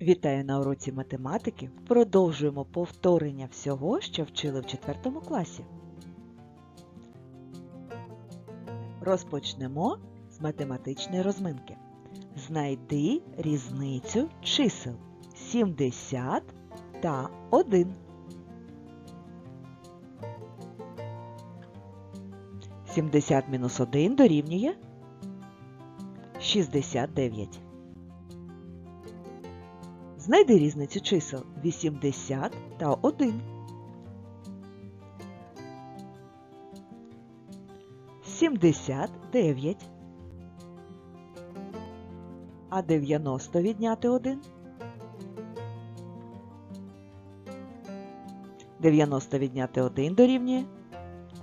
Вітаю на уроці математики. Продовжуємо повторення всього, що вчили в 4 класі. Розпочнемо з математичної розминки. Знайди різницю чисел 70 та 1. 70 мінус 1 дорівнює 69. Знайди різницю чисел 80 та 1. 79. А 90 відняти 1. 90 відняти 1 дорівнює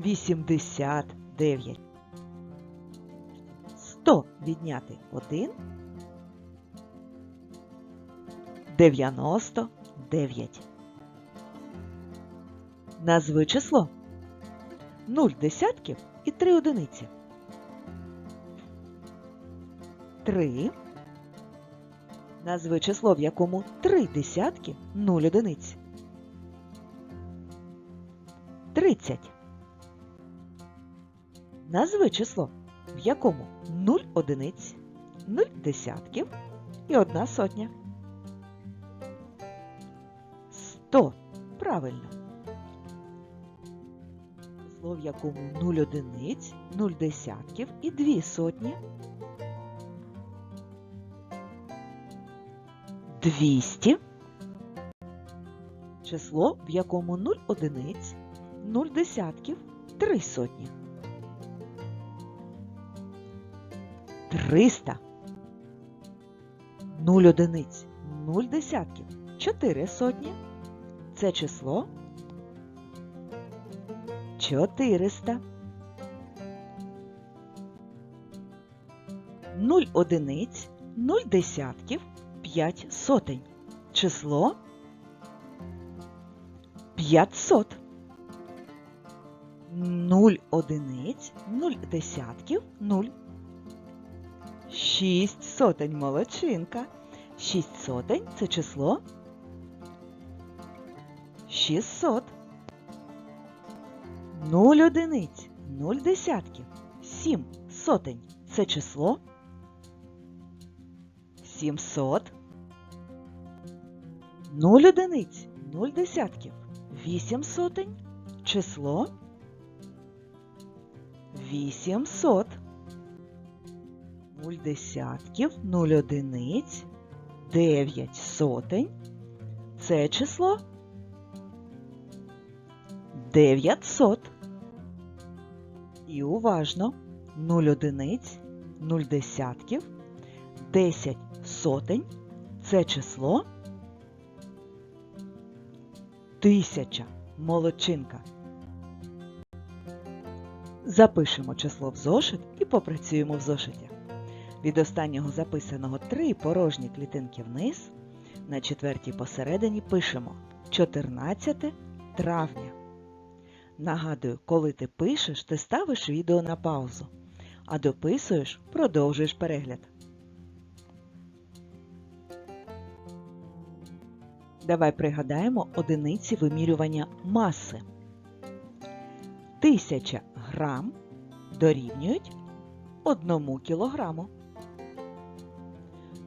89. 100 відняти 1 99. Назви число 0 десятків і 3 одиниці. 3. Назви число, в якому 3 десятки 0 одиниць. 30. Назви число, в якому 0 одиниць, 0 десятків і 1 сотня. 100. Правильно. Число, в якому 0 одиниць, 0 десятків і 2 сотні. 200. Число, в якому 0 одиниць, 0 десятків, 3 сотні. 300. 0 одиниць, 0 десятків, 4 сотні. Це число 400. 0 одиниць, 0 десятків, 5 сотень. Число 500. 0 одиниць, 0 десятків, 0. 6 сотень молодчинка. 6 сотень це число 600. 0 одиниць, 0 десятків, 7 сотень це число 700. 0 одиниць, 0 десятків, 8 сотень число 800. 0 десятків, 0 одиниць, 9 сотень це число 900. І уважно 0 одиниць, 0 десятків, 10 сотень це число тисяча. Молодчинка. Запишемо число в зошит і попрацюємо в зошиті. Від останнього записаного три порожні клітинки вниз. На четвертій посередині пишемо 14 травня. Нагадую, коли ти пишеш, ти ставиш відео на паузу, а дописуєш, продовжуєш перегляд. Давай пригадаємо одиниці вимірювання маси. Тисяча грам дорівнюють 1 кілограму.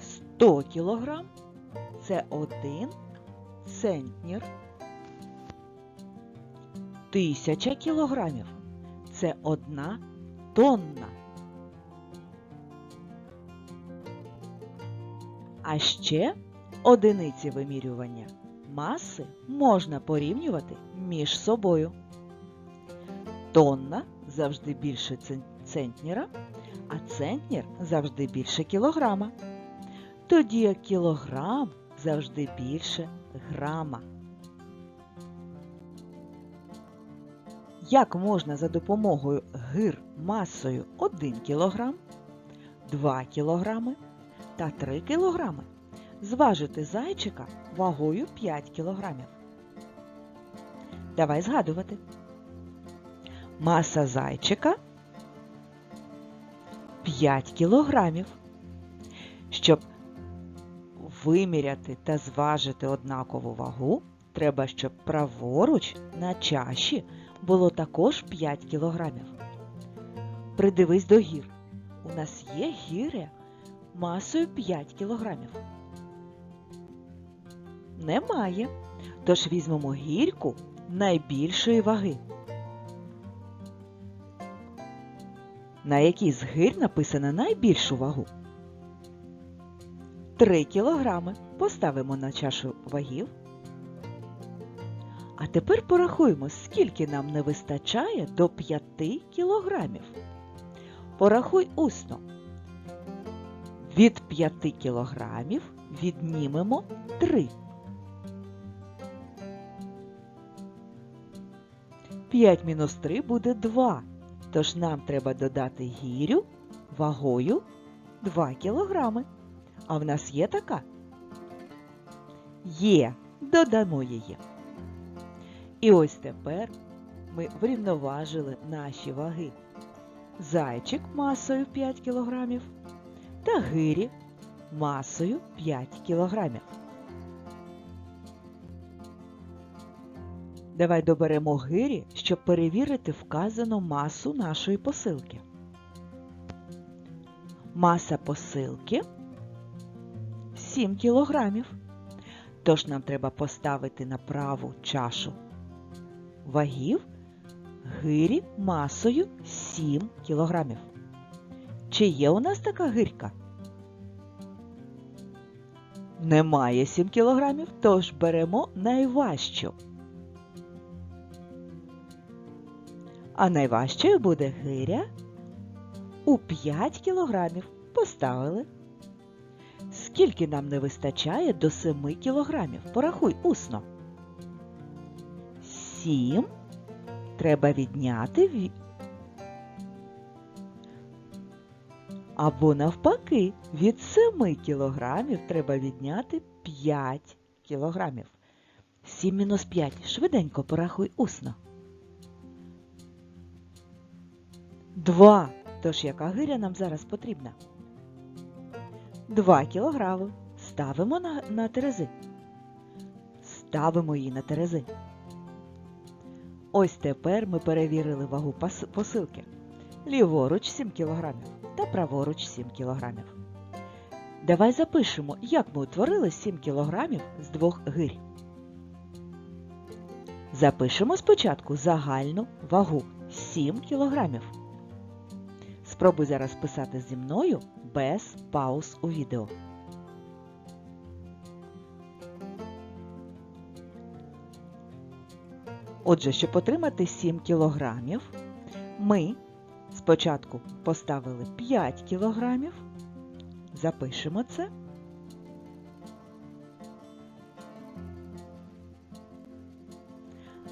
100 кілограм це 1 центнер. Тисяча кілограмів це одна тонна. А ще одиниці вимірювання маси можна порівнювати між собою. Тонна завжди більше цен- центнера, а центнер завжди більше кілограма. Тоді кілограм завжди більше грама. Як можна за допомогою гир масою 1 кг, 2 кг та 3 кг зважити зайчика вагою 5 кг? Давай згадувати. Маса зайчика 5 кілограмів. Щоб виміряти та зважити однакову вагу, треба, щоб праворуч на чаші було також 5 кілограмів. Придивись до гір. У нас є гіря масою 5 кілограмів. Немає. Тож візьмемо гірку найбільшої ваги. На якій з гир написано найбільшу вагу? 3 кілограми. Поставимо на чашу вагів. А тепер порахуємо, скільки нам не вистачає до 5 кілограмів. Порахуй усно. Від 5 кілограмів віднімемо 3. 5 мінус 3 буде 2. Тож нам треба додати гірю вагою 2 кілограми. А в нас є така? Є. Додамо її. І ось тепер ми врівноважили наші ваги. Зайчик масою 5 кілограмів та гирі масою 5 кілограмів. Давай доберемо гирі, щоб перевірити вказану масу нашої посилки. Маса посилки 7 кілограмів. Тож нам треба поставити на праву чашу вагів гирі масою 7 кілограмів. Чи є у нас така гирька? Немає 7 кілограмів, тож беремо найважчу. А найважчою буде гиря у 5 кілограмів. Поставили. Скільки нам не вистачає до 7 кілограмів? Порахуй усно. 7 треба відняти від... Або навпаки, від 7 кілограмів треба відняти 5 кілограмів. 7 мінус 5. Швиденько порахуй усно. 2. Тож яка гиря нам зараз потрібна? 2 кілограми. Ставимо на, на терези. Ставимо її на терези. Ось тепер ми перевірили вагу посилки. Ліворуч 7 кілограмів та праворуч 7 кілограмів. Давай запишемо, як ми утворили 7 кілограмів з двох гирь. Запишемо спочатку загальну вагу 7 кілограмів. Спробуй зараз писати зі мною без пауз у відео. Отже, щоб отримати 7 кілограмів, ми спочатку поставили 5 кілограмів, запишемо це.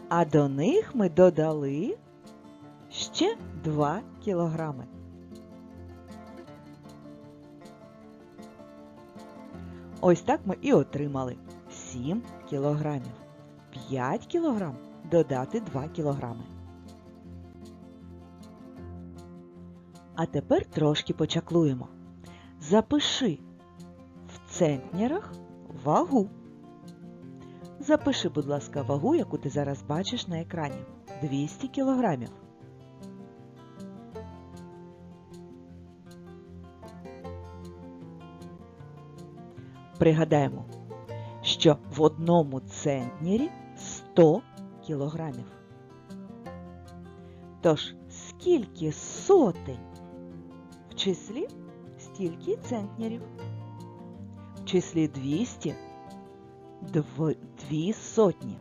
А до них ми додали ще 2 кілограми. Ось так ми і отримали 7 кілограмів. 5 кілограм додати 2 кілограми. А тепер трошки почаклуємо. Запиши в центнерах вагу. Запиши, будь ласка, вагу, яку ти зараз бачиш на екрані. 200 кілограмів. Пригадаємо, що в одному центнері 100 кілограмів. Тож, скільки сотень в числі, стільки центнерів. В числі 200 дв... дві сотні.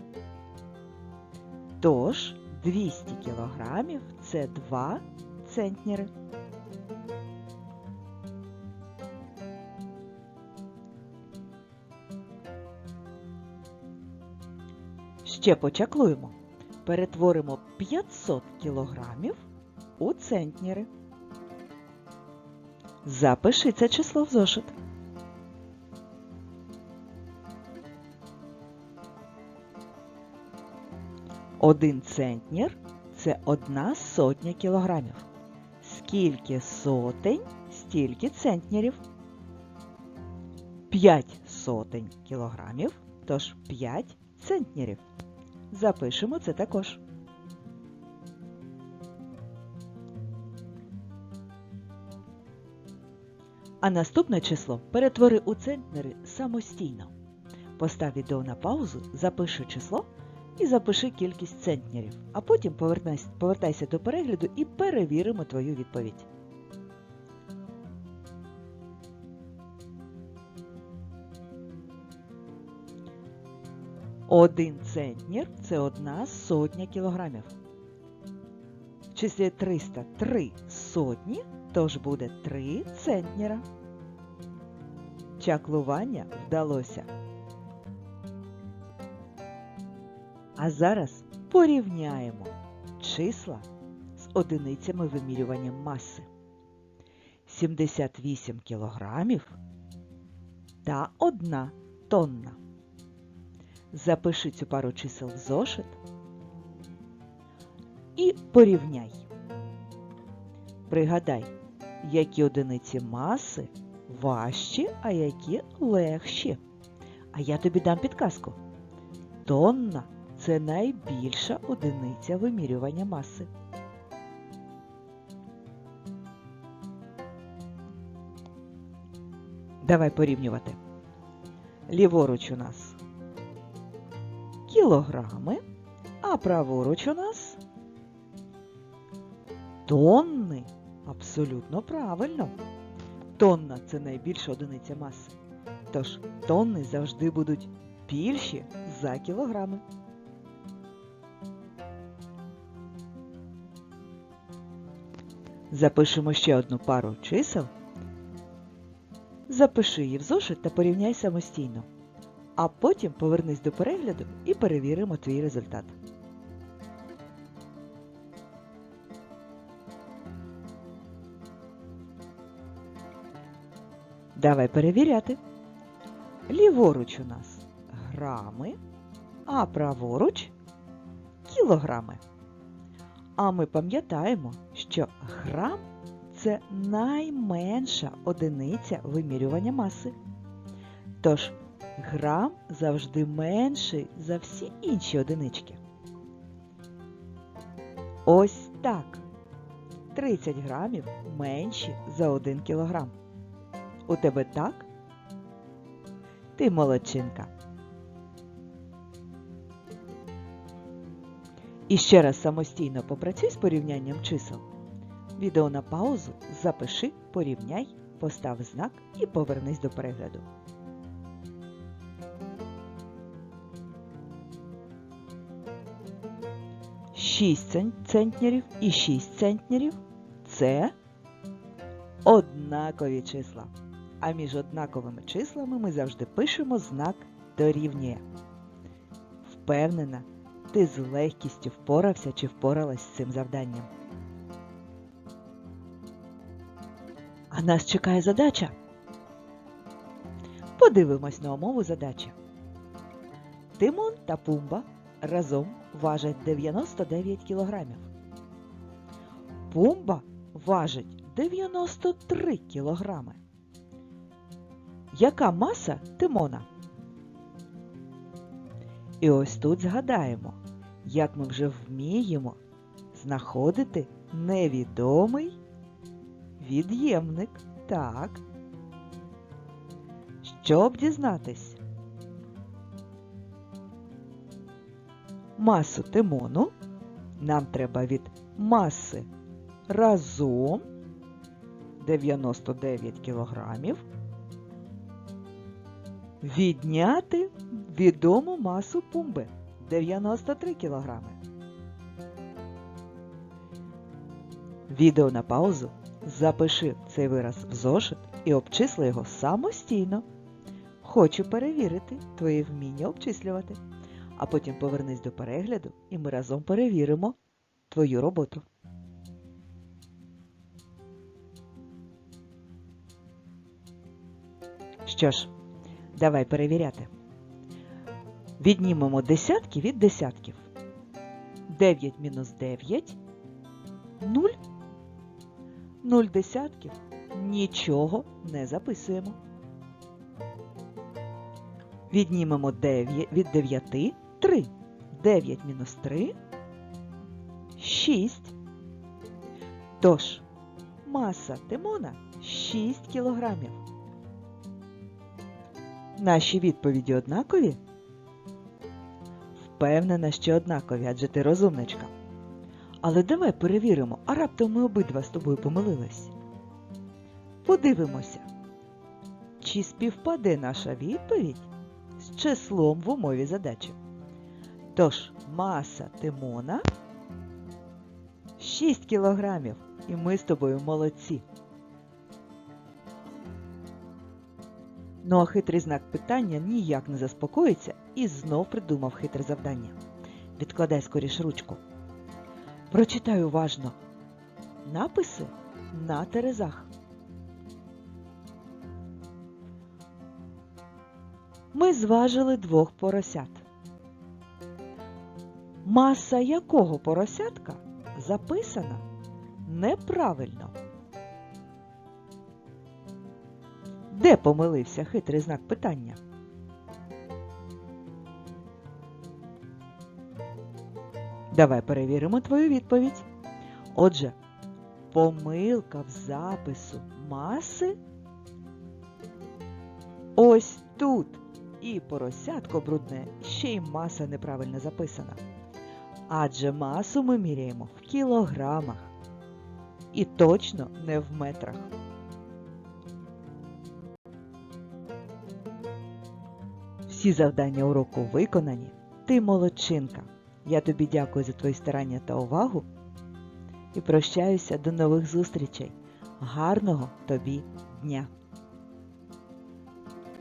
Тож 200 кілограмів це 2 центнери. Ще почаклуємо. Перетворимо 500 кілограмів у центнери. Запиши це число в зошит. Один центнер це одна сотня кілограмів. Скільки сотень, стільки центнерів. 5 сотень кілограмів, тож 5 центнерів. Запишемо це також. А наступне число перетвори у центнери самостійно. Постав відео на паузу, запиши число і запиши кількість центнерів, а потім повертайся, до перегляду і перевіримо твою відповідь. Один центнер – це одна сотня кілограмів. В числі 300 – 3 сотні, тож буде 3 центнера. Чаклування вдалося. А зараз порівняємо числа з одиницями вимірювання маси. 78 кілограмів та 1 тонна. Запиши цю пару чисел в зошит і порівняй. Пригадай, які одиниці маси важчі, а які легші. А я тобі дам підказку. Тонна це найбільша одиниця вимірювання маси. Давай порівнювати. Ліворуч у нас кілограми, а праворуч у нас тонни. Абсолютно правильно. Тонна це найбільша одиниця маси. Тож тонни завжди будуть більші за кілограми. Запишемо ще одну пару чисел. Запиши її в зошит та порівняй самостійно. А потім повернись до перегляду і перевіримо твій результат. Давай перевіряти. Ліворуч у нас грами, а праворуч кілограми. А ми пам'ятаємо, що грам це найменша одиниця вимірювання маси. Тож грам завжди менший за всі інші одинички. Ось так. 30 грамів менші за 1 кілограм. У тебе так? Ти молодчинка. І ще раз самостійно попрацюй з порівнянням чисел. Відео на паузу, запиши, порівняй, постав знак і повернись до перегляду. Шість центнерів і 6 центнерів це однакові числа. А між однаковими числами ми завжди пишемо знак дорівнює. Впевнена, ти з легкістю впорався чи впоралась з цим завданням. А нас чекає задача. Подивимось на умову задачі. Тимон та Пумба разом важать 99 кілограмів. Пумба важить 93 кілограми. Яка маса Тимона? І ось тут згадаємо, як ми вже вміємо знаходити невідомий від'ємник. Так. Щоб дізнатись масу Тимону, нам треба від маси разом 99 кілограмів відняти відому масу пумби 93 кілограми. Відео на паузу. Запиши цей вираз в зошит і обчисли його самостійно. Хочу перевірити твої вміння обчислювати. А потім повернись до перегляду і ми разом перевіримо твою роботу. Що ж, давай перевіряти. Віднімемо десятки від десятків. 9 мінус 9 0. 0 десятків нічого не записуємо. Віднімемо 9 від 9 3. 9 мінус 3 6. Тож, маса Тимона 6 кілограмів. Наші відповіді однакові? Впевнена, що однакові, адже ти розумничка. Але давай перевіримо, а раптом ми обидва з тобою помилились. Подивимося, чи співпаде наша відповідь з числом в умові задачі. Тож, маса Тимона 6 кілограмів, і ми з тобою молодці. Ну а хитрий знак питання ніяк не заспокоїться і знов придумав хитре завдання. Відкладай скоріш ручку. Прочитай уважно написи на терезах. Ми зважили двох поросят. Маса якого поросятка записана неправильно. Де помилився хитрий знак питання? Давай перевіримо твою відповідь. Отже, помилка в запису маси ось тут. І поросятко брудне, ще й маса неправильно записана. Адже масу ми міряємо в кілограмах. І точно не в метрах. Всі завдання уроку виконані. Ти молодчинка. Я тобі дякую за твої старання та увагу. І прощаюся до нових зустрічей. Гарного тобі дня!